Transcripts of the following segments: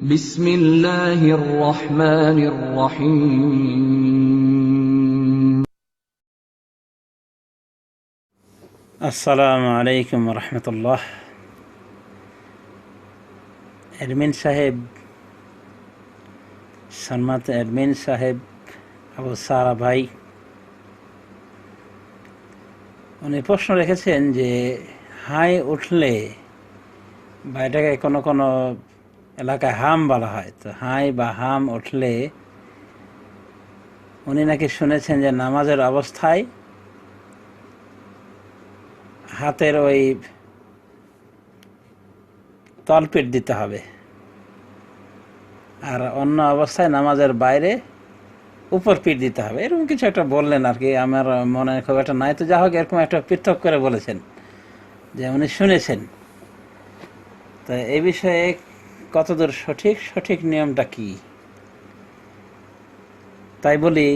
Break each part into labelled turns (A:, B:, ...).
A: বিসমিল্লাহির রহমানির
B: আসসালামু আলাইকুম রহমতুল্লাহ। এডমিন সাহেব, সম্মানিত এডমিন সাহেব আবু সারা ভাই, উনি প্রশ্ন রেখেছেন যে হাই উঠলে বা এটাকে কোনো কোনো এলাকায় হাম বলা হয়। তো হাই বা হাম উঠলে উনি নাকি শুনেছেন যে নামাজের অবস্থায় হাতের ওই তলপিট দিতে হবে। আর অন্য অবস্থায় নামাজের বাইরে উপর পিঠ দিতে হবে। এরকম কিছু একটা বললেন আর কি। আমার মনে খুব একটা নাই। তো যা হোক, এরকম একটা পৃথক করে বলেছেন যে উনি শুনেছেন। তো এই বিষয়ে কতদূর সঠিক সঠিক নিয়মটা কি? তাই বলি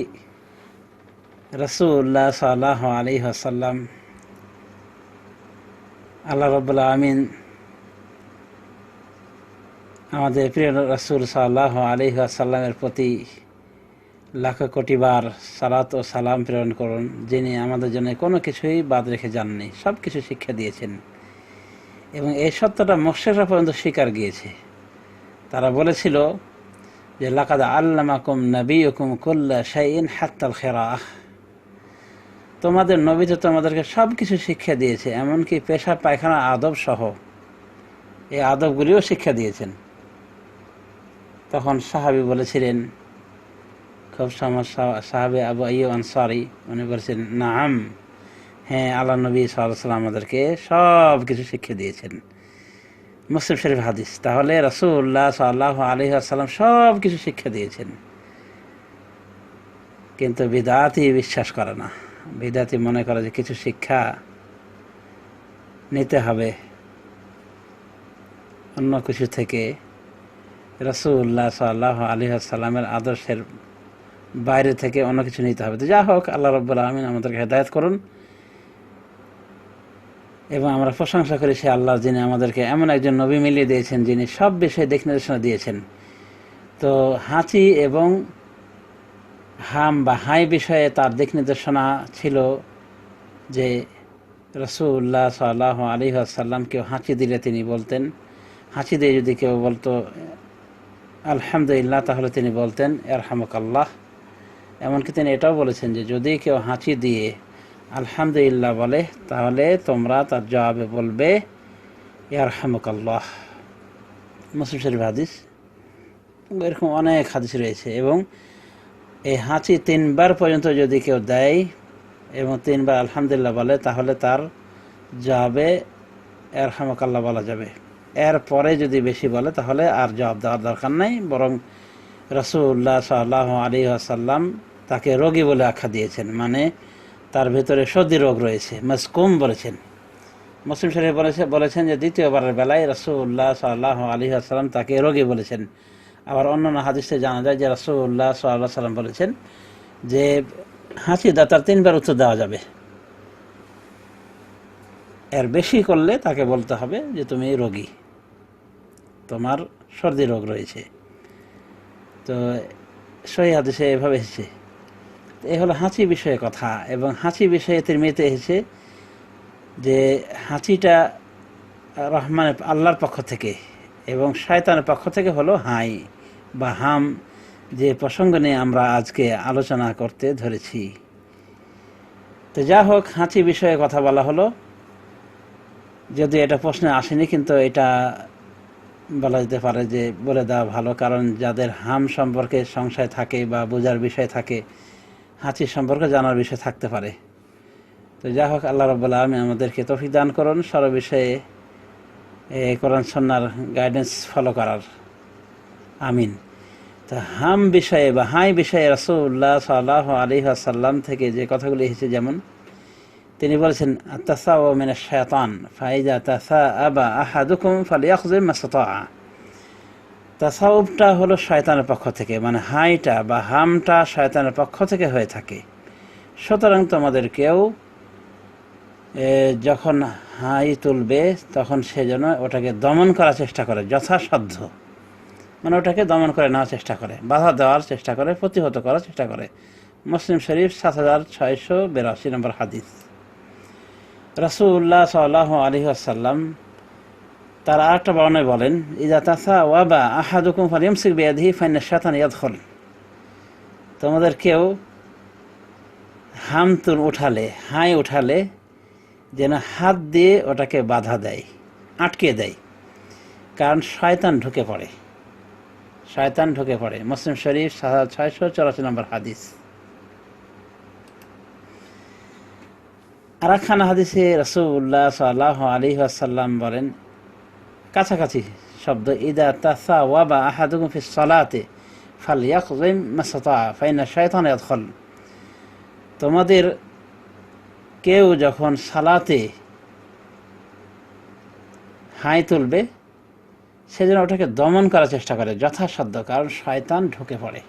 B: রসুল্লাহ সাল্লাহ আলী আসাল্লাম আল্লাহ রবুল্লা আমিন আমাদের প্রিয় রসুল সাল্লাহ আলী সাল্লামের প্রতি লাখ কোটি বার সালাত ও সালাম প্রেরণ করুন, যিনি আমাদের জন্য কোনো কিছুই বাদ রেখে যাননি সব কিছু শিক্ষা দিয়েছেন এবং এই সত্যটা মোশেকরা পর্যন্ত স্বীকার গিয়েছে। তারা বলেছিল যে, লাকাদা আল্লামাকুম নবী হুকুম কুল্লা শাইন হাত্তাল খেরাহ। তোমাদের নবী তো তোমাদেরকে সব কিছু শিক্ষা দিয়েছে, এমনকি পেশা পায়খানা, আদব সহ এই আদবগুলিও শিক্ষা দিয়েছেন। তখন সাহাবি বলেছিলেন, খুব সমস্যা, সাহাবি আবু আইয় আনসারি, উনি বলেছেন, নাম হ্যাঁ আল্লাহ নবী সাল্লাম আমাদেরকে সব কিছু শিক্ষা দিয়েছেন। মুসলিম শরীফ হাদিস। তাহলে রসুল্লাহ সাল্লাহ আলী আসাল্লাম সব কিছু শিক্ষা দিয়েছেন। কিন্তু বিদাতি বিশ্বাস করে না। বিদাতি মনে করে যে কিছু শিক্ষা নিতে হবে। অন্য কিছু থেকে রসুল্লাহ সাল্লাহ আলী সাল্লামের আদর্শের বাইরে থেকে অন্য কিছু নিতে হবে। তো যা হোক, আল্লাহ রব্বুল আলমিন আমাদেরকে হেদায়ত করুন। এবং আমরা প্রশংসা করি সে আল্লাহ যিনি আমাদেরকে এমন একজন নবী মিলিয়ে দিয়েছেন, যিনি সব বিষয়ে দিক নির্দেশনা দিয়েছেন। তো হাঁচি এবং হাম বা হাই বিষয়ে তার দিক নির্দেশনা ছিল যে রসুল্লাহ সাল্লাহ আলী আসাল্লাম কেউ হাঁচি দিলে তিনি বলতেন। হাঁচি দিয়ে যদি কেউ বলতো, আলহামদুলিল্লাহ, তাহলে তিনি বলতেন এরহামক আল্লাহ এমনকি তিনি এটাও বলেছেন যে যদি কেউ হাঁচি দিয়ে আলহামদুলিল্লাহ বলে, তাহলে তোমরা তার জবাবে বলবে ইয়ারহামক আল্লাহ মুসলিম শরীফ হাদিস। এরকম অনেক হাদিস রয়েছে এবং এই হাঁচি তিনবার পর্যন্ত যদি কেউ দেয় এবং তিনবার আলহামদুলিল্লাহ বলে, তাহলে তার জবাবে এরহামকাল্লাহ বলা যাবে। এর পরে যদি বেশি বলে, তাহলে আর জবাব দেওয়ার দরকার নাই, বরং রসুল্লাহ সাল্লাহ আলী আসাল্লাম তাকে রোগী বলে আখ্যা দিয়েছেন। মানে তার ভেতরে সর্দি রোগ রয়েছে, মাসকুম বলেছেন। মুসলিম শরীফ বলেছে বলেছেন যে দ্বিতীয়বারের বেলায় রসুল্লাহ সাল্লাহ আলী আসাল্লাম তাকে রোগী বলেছেন। আবার অন্যান্য হাদিসে জানা যায় যে রসুল্লাহ সাল্লাহ সাল্লাম বলেছেন যে হাসি দাতার তিনবার উত্তর দেওয়া যাবে। এর বেশি করলে তাকে বলতে হবে যে তুমি রোগী। তোমার সর্দি রোগ রয়েছে। তো সহি হাদিসে এভাবে এসেছে। এ হলো হাঁচি বিষয়ে কথা এবং হাঁচি বিষয়ে তিরমিতে এসেছে যে হাঁচিটা রহমান আল্লাহর পক্ষ থেকে এবং শয়তানের পক্ষ থেকে হলো হাই বা হাম যে প্রসঙ্গ নিয়ে আমরা আজকে আলোচনা করতে ধরেছি। তো যা হোক, হাঁচি বিষয়ে কথা বলা হলো। যদি এটা প্রশ্নে আসেনি, কিন্তু এটা বলা যেতে পারে যে বলে দেওয়া ভালো, কারণ যাদের হাম সম্পর্কে সংশয় থাকে বা বোঝার বিষয় থাকে হাঁচি সম্পর্কে জানার বিষয় থাকতে পারে। তো যা হোক, আল্লাহ রব্বুল্লা আমি আমাদেরকে তফিক দান করুন, সর্ব বিষয়ে কোরআন সন্ন্যার গাইডেন্স ফলো করার। আমিন। তো হাম বিষয়ে বা হাই বিষয়ে রসুল্লাহ সাল্লাহ আলী সাল্লাম থেকে যে কথাগুলি এসেছে যেমন, তিনি বলেছেন তাসা ও মিনা শয়তান ফাইজা তাসা আবা আহাদুকুম ফালিয়াখজিম মাসতা তাসাউবটা হলো শয়তানের পক্ষ থেকে মানে হাইটা বা হামটা শয়তানের পক্ষ থেকে হয়ে থাকে। সুতরাং তোমাদের কেউ যখন হাই তুলবে, তখন সে যেন ওটাকে দমন করার চেষ্টা করে, যথাসাধ্য। মানে ওটাকে দমন করে নেওয়ার চেষ্টা করে, বাধা দেওয়ার চেষ্টা করে, প্রতিহত করার চেষ্টা করে। মুসলিম শরীফ সাত হাজার ছয়শো বিরাশি নম্বর হাদিস। রাসুল্লাহ সাল্লাহ আলী আসাল্লাম তার আরেকটা বর্ণায় বলেন ইদা তাসা ওয়াবা আহাদুকুম ফালিয়ামসিক বিয়াদিহি ফাইনা শাতান ইয়াদখল। তোমাদের কেউ হাম তুল উঠালে, হাই উঠালে যেন হাত দিয়ে ওটাকে বাধা দেয়, আটকে দেয়, কারণ শয়তান ঢুকে পড়ে। শয়তান ঢুকে পড়ে। মুসলিম শরীফ সাত ছয়শো চৌরাশি নম্বর হাদিস। আর একখানা হাদিসে রসুল্লাহ সাল্লাহ আলী আসাল্লাম বলেন কাছাকাছি শব্দ, ইদা তাসা ওয়াবা আহাদুকুম ফি সলাতে ফাল ফাইনা শয়তান ইয়াদখল। তোমাদের কেউ যখন সালাতে হাই তুলবে সেজন্য ওটাকে দমন করার চেষ্টা করে, যথাসাধ্য, কারণ শয়তান ঢুকে পড়ে।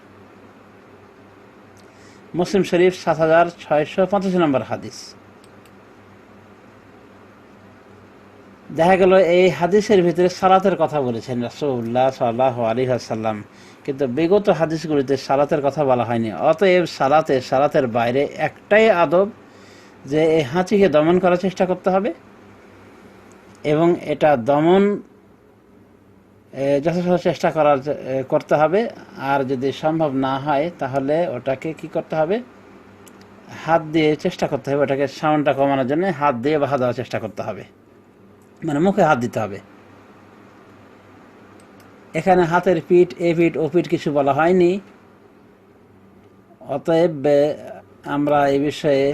B: মুসলিম শরীফ সাত হাজার ছয়শো পঁচাশি নম্বর হাদিস। দেখা গেল এই হাদিসের ভিতরে সালাতের কথা বলেছেন রাসুল্লাহ সাল্লাহ আলী সাল্লাম কিন্তু বিগত হাদিসগুলিতে সালাতের কথা বলা হয়নি। অতএব সালাতে, সালাতের বাইরে একটাই আদব যে এই হাঁচিকে দমন করার চেষ্টা করতে হবে এবং এটা দমন যথাযথ চেষ্টা করার করতে হবে। আর যদি সম্ভব না হয়, তাহলে ওটাকে কি করতে হবে? হাত দিয়ে চেষ্টা করতে হবে। ওটাকে সাউন্ডটা কমানোর জন্য হাত দিয়ে বাধা দেওয়ার চেষ্টা করতে হবে। মানে মুখে হাত দিতে হবে। এখানে হাতের পিঠ, এ পিঠ, ও পিঠ কিছু বলা হয়নি। অতএব আমরা এই বিষয়ে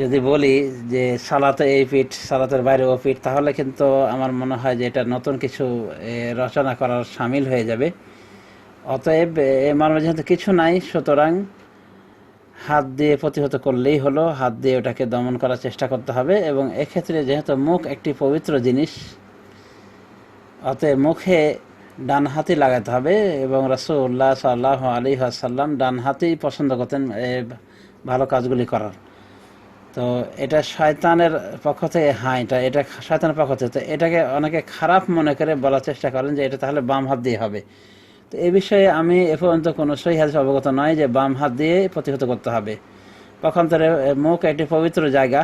B: যদি বলি যে সালাতে এই পিঠ, সালাতের বাইরে ও পিঠ, তাহলে কিন্তু আমার মনে হয় যে এটা নতুন কিছু রচনা করার সামিল হয়ে যাবে। অতএব, এ মর্মে যেহেতু কিছু নাই, সুতরাং হাত দিয়ে প্রতিহত করলেই হলো, হাত দিয়ে ওটাকে দমন করার চেষ্টা করতে হবে এবং এক্ষেত্রে যেহেতু মুখ একটি পবিত্র জিনিস, অতএব মুখে ডান হাতি লাগাতে হবে এবং রাসুল্লাহ সাল্লাহ আলী আসাল্লাম ডান হাতেই পছন্দ করতেন ভালো কাজগুলি করার। তো এটা শয়তানের পক্ষ থেকে হ্যাঁ এটা এটা শয়তানের পক্ষ থেকে, তো এটাকে অনেকে খারাপ মনে করে বলার চেষ্টা করেন যে এটা তাহলে বাম হাত দিয়ে হবে। তো এ বিষয়ে আমি এ পর্যন্ত কোনো সহি হাদিস অবগত নয় যে বাম হাত দিয়ে প্রতিহত করতে হবে। পক্ষান্তরে মুখ একটি পবিত্র জায়গা,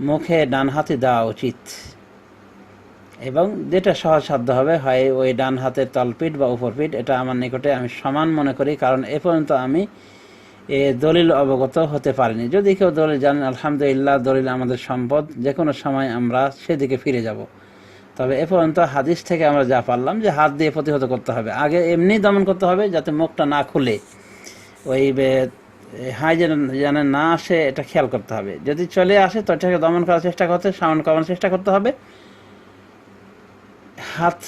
B: মুখে ডান হাতি দেওয়া উচিত। এবং যেটা সহজ সাধ্য হবে, হয় ওই ডান হাতের তলপিঠ বা উপরপিঠ, এটা আমার নিকটে আমি সমান মনে করি, কারণ এ পর্যন্ত আমি এ দলিল অবগত হতে পারিনি। যদি কেউ দলিল জানেন, আলহামদুলিল্লাহ, দলিল আমাদের সম্পদ। যে কোনো সময় আমরা সেদিকে ফিরে যাব। তবে এ পর্যন্ত হাদিস থেকে আমরা যা পারলাম যে হাত দিয়ে প্রতিহত করতে হবে। আগে এমনি দমন করতে হবে যাতে মুখটা না খুলে। ওই হাই যেন যেন না আসে এটা খেয়াল করতে হবে। যদি চলে আসে তো এটাকে দমন করার চেষ্টা করতে সামন করানোর চেষ্টা করতে হবে। হাত,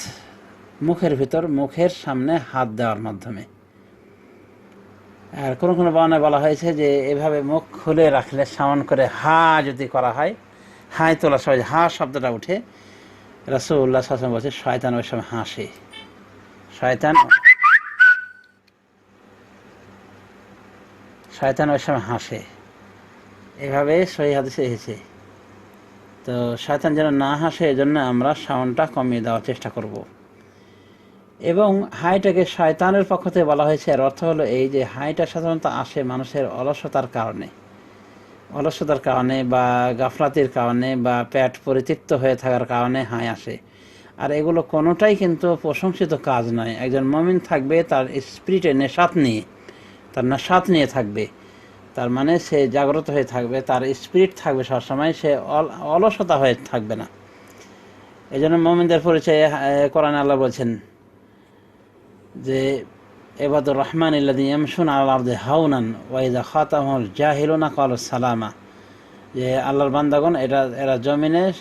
B: মুখের ভিতর, মুখের সামনে হাত দেওয়ার মাধ্যমে। আর কোনো কোনো বর্ণায় বলা হয়েছে যে এভাবে মুখ খুলে রাখলে সামন করে হা যদি করা হয়, হাই তোলার সময় হা শব্দটা উঠে। রাসুল্লাহ শাসন বলছে শয়তান ওই সময় হাসে। শয়তান শয়তান ওই সময় হাসে। এভাবে সহি হাদিসে এসেছে। তো শয়তান যেন না হাসে, এজন্য আমরা সাউন্ডটা কমিয়ে দেওয়ার চেষ্টা করব। এবং হাইটাকে শয়তানের পক্ষ থেকে বলা হয়েছে, এর অর্থ হলো এই যে হাইটা সাধারণত আসে মানুষের অলসতার কারণে। অলসতার কারণে বা গাফলাতির কারণে বা পেট পরিতৃপ্ত হয়ে থাকার কারণে হাই আসে। আর এগুলো কোনোটাই কিন্তু প্রশংসিত কাজ নয়। একজন মমিন থাকবে, তার স্পিরিটে নেশাত নিয়ে, তার নেশাত নিয়ে থাকবে। তার মানে সে জাগ্রত হয়ে থাকবে, তার স্পিরিট থাকবে সবসময়, সে অল- অলসতা হয়ে থাকবে না। এই জন্য মোমিনদের পরিচয়ে কোরআনে আল্লাহ বলছেন যে এবাদুর রহমান ইল্লাদিন ইয়ামশুন আল্লাহ আর্দে হাউনান ওয়াইদা খাতামুল জাহিলুনা কল সালামা। যে আল্লাহর বান্দাগণ এটা এরা জমিনে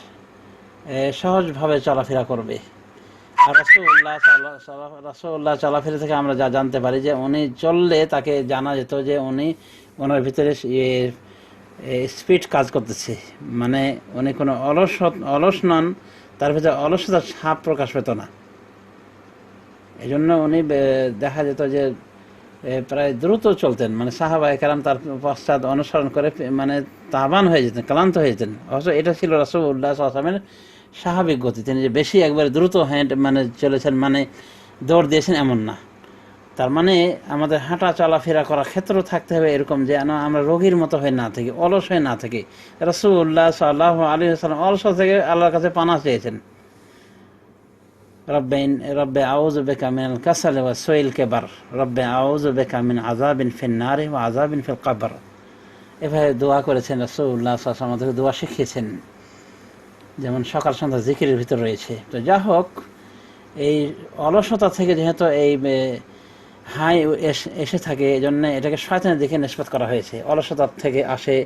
B: সহজভাবে চলাফেরা করবে। আর রাসূলুল্লাহ সাল্লাল্লাহু- সাল্লাল্লাহু- চলাফেরা থেকে আমরা যা জানতে পারি যে উনি চললে তাকে জানা যেত যে উনি ওনার ভিতরে স্পিড কাজ করতেছে। মানে উনি কোনো অলস অলস নন, তার ভিতরে অলসতার ছাপ প্রকাশ পেত না। এই জন্য উনি দেখা যেত যে প্রায় দ্রুত চলতেন। মানে সাহাবা একরাম তার পশ্চাৎ অনুসরণ করে মানে তাবান হয়ে যেতেন, ক্লান্ত হয়ে যেতেন। অবশ্য এটা ছিল রাসুল্লাহ আসলামের স্বাভাবিক গতি। তিনি যে বেশি একবারে দ্রুত হ্যান্ড মানে চলেছেন মানে দৌড় দিয়েছেন এমন না। তার মানে আমাদের হাঁটা চলাফেরা করার ক্ষেত্র থাকতে হবে এরকম যে আমরা রোগীর মতো হয়ে না থাকি, অলস হয়ে না থাকি। রসুল্লাহ সাল্লাহ আলী সাল্লাম অলস থেকে আল্লাহর কাছে পানা চেয়েছেন। আউজ বেকা মিন কাসাল ওয়া সোয়েল কেবার রব্বে আউজ বেকা মিন আজাবিন ফিন নারে ওয়া আজাবিন ফিল কাবার এভাবে দোয়া করেছেন রসুল্লাহ আমাদেরকে দোয়া শিখিয়েছেন। যেমন সকাল সন্ধ্যা জিকিরের ভিতর রয়েছে। তো যা হোক, এই অলসতা থেকে যেহেতু এই হাই এস- এসে থাকে এই জন্য এটাকে শয়তানের দিকে নিষ্পাত করা হয়েছে। অলসতার থেকে আসে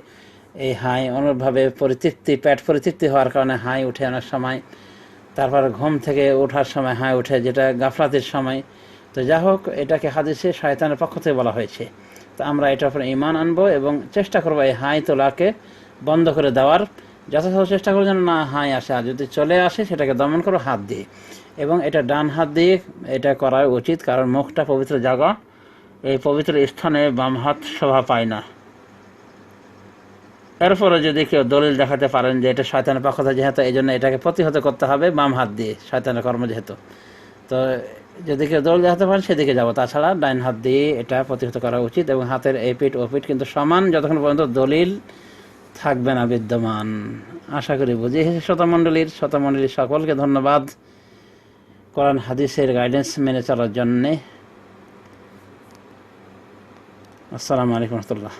B: এই হাই, অনুরূপভাবে পরিতৃপ্তি, পেট পরিতৃপ্তি হওয়ার কারণে হাই উঠে অনেক সময় তারপর ঘুম থেকে ওঠার সময় হাই উঠে যেটা গাফলাতের সময়। তো যা হোক, এটাকে হাদিসে শয়তানের পক্ষ থেকে বলা হয়েছে। তো আমরা এটার উপরে ইমান আনব এবং চেষ্টা করব এই হাই তোলাকে বন্ধ করে দেওয়ার। যথাযথ চেষ্টা করব যেন না হাই আসে, আর যদি চলে আসে, সেটাকে দমন করো হাত দিয়ে। এবং এটা ডান হাত দিয়ে এটা করা উচিত, কারণ মুখটা পবিত্র জায়গা। এই পবিত্র স্থানে বাম হাত শোভা পায় না। এরপরে যদি কেউ দলিল দেখাতে পারেন যে এটা শয়তানের পক্ষ থেকে যেহেতু এই জন্য এটাকে প্রতিহত করতে হবে বাম হাত দিয়ে, শয়তানের কর্ম যেহেতু। তো যদি কেউ দলিল দেখাতে পারেন, সেদিকে যাব। তাছাড়া ডাইন হাত দিয়ে এটা প্রতিহত করা উচিত এবং হাতের এই পিঠ ও পিঠ কিন্তু সমান যতক্ষণ পর্যন্ত দলিল থাকবে না বিদ্যমান। আশা করি বুঝে শতমণ্ডলীর শতমণ্ডলীর সকলকে ধন্যবাদ কোরআন হাদিসের গাইডেন্স মেনে চলার জন্যে। আসসালামু আলাইকুম রহমতুল্লাহ।